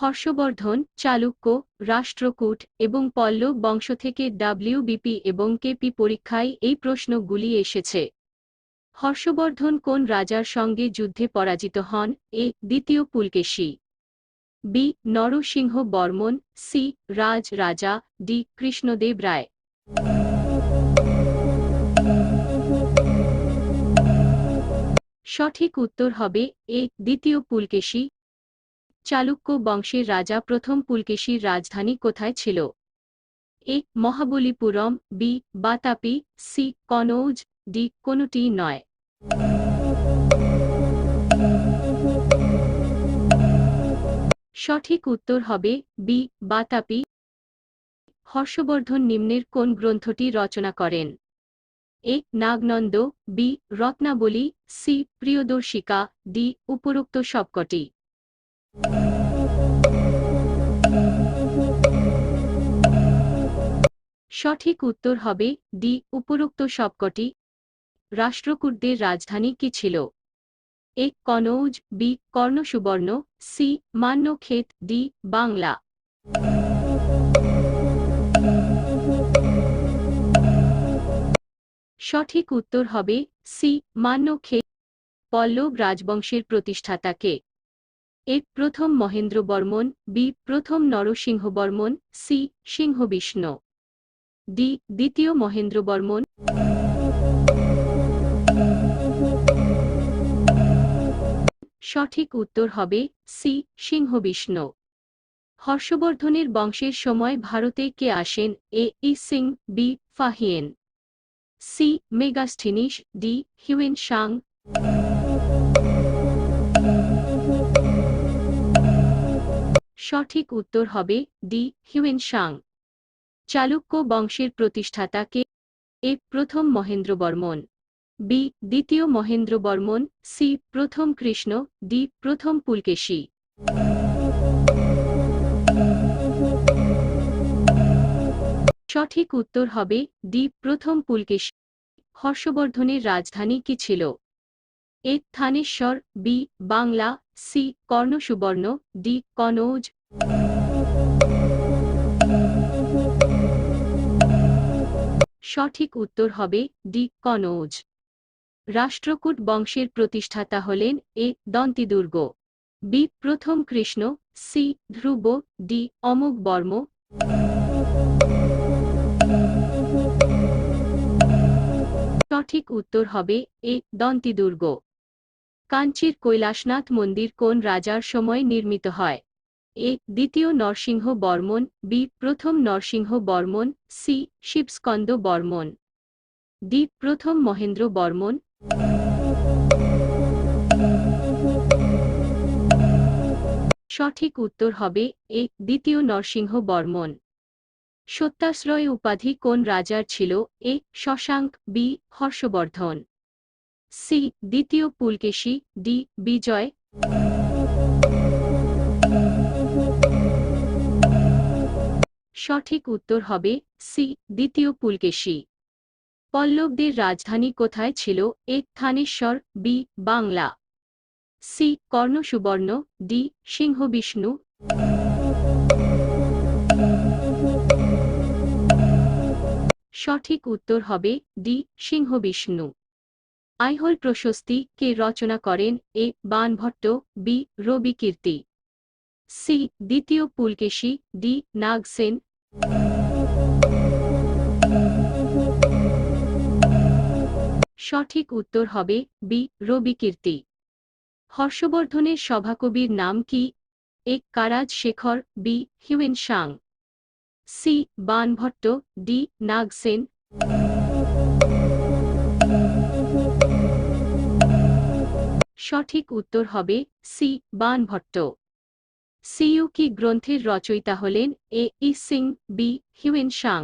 হর্ষবর্ধন, চালুক্য, রাষ্ট্রকূট এবং পল্লব বংশ থেকে ডাব্লিউবিপি এবং কেপি পরীক্ষায় এই প্রশ্নগুলি এসেছে। হর্ষবর্ধন কোন রাজার সঙ্গে যুদ্ধে পরাজিত হন? এ. দ্বিতীয় Pulakeshi. B. Narasimha Varman. C. Rajaraja D. Krishnadeva রায়। সঠিক উত্তর হবে এ. দ্বিতীয় পুলকেশী। চালুক্য বংশের রাজা প্রথম পুলকেশীর রাজধানী কোথায় ছিল? A. Mahabalipuram, B. Vatapi, C. Kannauj, D. কোনটি নয়। সঠিক উত্তর হবে বি. বাতাপি। হর্ষবর্ধন নিম্নের কোন গ্রন্থটি রচনা করেন? A. Nagananda, B. Ratnavali, C. Priyadarshika, D. উপরোক্ত সবকটি। সঠিক উত্তর হবে ডি, উপরোক্ত সবকটি। রাষ্ট্রকূটদের রাজধানী কি ছিল? A, Kannauj, B, Karnasuvarna, C, Manyakheta, D, Bangla. সঠিক উত্তর হবে সি, মান্যক্ষেত। পল্লব রাজবংশের প্রতিষ্ঠাতাকে এ প্রথম মহেন্দ্র বর্মন, বি প্রথম Narasimha Varman, C Simhavishnu. D দ্বিতীয় মহেন্দ্র বর্মন। সঠিক উত্তর হবে সি সিংহ বিষ্ণু। হর্ষবর্ধনের বংশের সময় ভারতে কে আসেন? A I Tsing, B Fahien. C Megasthenes D Hiuen Tsang সঠিক উত্তর হবে ডি হিউয়েন সাং চালুক্য বংশের প্রতিষ্ঠাতা কে? এ, প্রথম মহেন্দ্র বর্মন বি, দ্বিতীয় মহেন্দ্র বর্মন সি, প্রথম কৃষ্ণ। ডি, প্রথম পুলকেশী। সঠিক উত্তর হবে ডি, প্রথম পুলকেশী। হর্ষবর্ধনের রাজধানী কি ছিল? A, Thanesar. B, Bangla. C Karnasuvarna D Kannauj. সঠিক উত্তর হবে ডি কনৌজ। রাষ্ট্রকূট বংশের প্রতিষ্ঠাতা হলেন এ দন্তিদুর্গ। বি প্রথম কৃষ্ণ, সি ধ্রুব, ডি অমোঘ বর্ম। সঠিক উত্তর হবে এ দন্তিদুর্গ। কাঞ্চির কৈলাসনাথ মন্দির কোন রাজার সময় নির্মিত হয়? এ. দ্বিতীয় নরসিংহ বর্মন বি. প্রথম নরসিংহ বর্মন সি. শিবস্কন্দ বর্মন ডি. প্রথম মহেন্দ্র বর্মন সঠিক উত্তর হবে এ. দ্বিতীয় নরসিংহ বর্মন সত্যাশ্রয় উপাধি কোন রাজার ছিল? A. Shashanka, B. Harshavardhana. C, দ্বিতীয় পুলকেশী ডি, বিজয়। সঠিক উত্তর হবে সি, দ্বিতীয় পুলকেশী পল্লবদের রাজধানী কোথায় ছিল? A, Thaneshwar, B, Bangla. C, Karnasuvarna, D Simhavishnu সঠিক উত্তর হবে ডি সিংহ বিষ্ণু আইহোল প্রশস্তি কে রচনা করেন A Banabhatta, B Ravikirti C দ্বিতীয় পুলকেশী, ডি নাগসেন। সঠিক উত্তর হবে বি রবি কীর্তি হর্ষবর্ধনের সভাকবির নাম কি? A Rajashekhar, B Hiuen Tsang C Banabhatta, D Nagasena. সঠিক উত্তর হবে সি বানভট্ট সিইউকি গ্রন্থের রচয়িতা হলেন A, I Tsing, B, Hiuen Tsang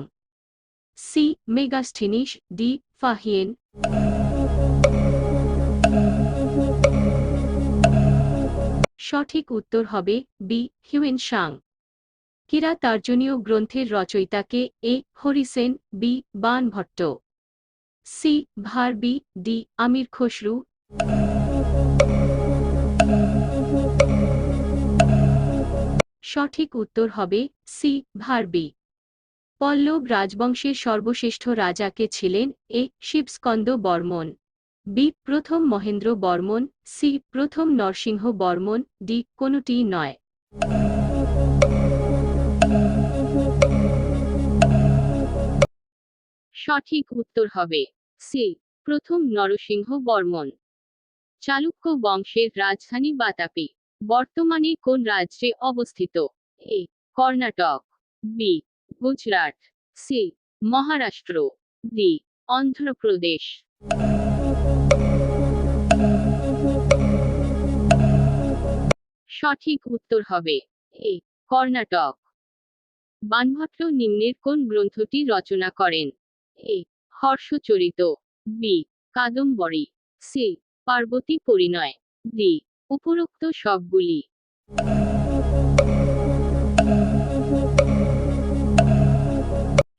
C Megasthenes D, Fahien. সঠিক উত্তর হবে B, Hiuen Tsang Kiratarjuniya গ্রন্থের রচয়িতাকে A, Harisena, B Banabhatta C Bharavi D, Amir Khusrau. সঠিক উত্তর হবে সি, ভার্বি। পল্লব রাজবংশের সর্বশ্রেষ্ঠ রাজা কে ছিলেন এ, শিবস্কন্দ বর্মন। বি, প্রথম মহেন্দ্র বর্মন। সি, প্রথম নরসিংহ বর্মন। ডি, কোনটি নয়। সঠিক উত্তর হবে সি, প্রথম নরসিংহ বর্মন। চালুক্য বংশের রাজধানী বাতাপি, বর্তমানে কোন রাজ্যে অবস্থিত? A, Karnataka, B, Gujarat, C, Maharashtra, D, Andhra Pradesh. সঠিক উত্তর হবে, এ, কর্ণাটক। বানভট্ট নিম্নের কোন গ্রন্থটি রচনা করেন? A, Harshacharita, B, Kadambari, C Parvati Parinaya. D উপরোক্ত সবগুলি।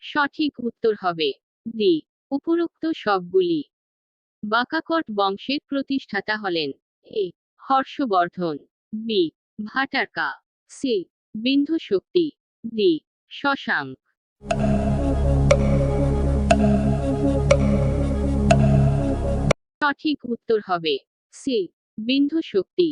সঠিক উত্তর হবে। ডি উপরোক্ত সবগুলি। বাকাকট বংশের প্রতিষ্ঠাতা হলেন A, Harshavardhana. B, Bhattaraka. C Vindhyashakti D Shashanka. সঠিক উত্তর হবে। সি বিন্ধু শক্তি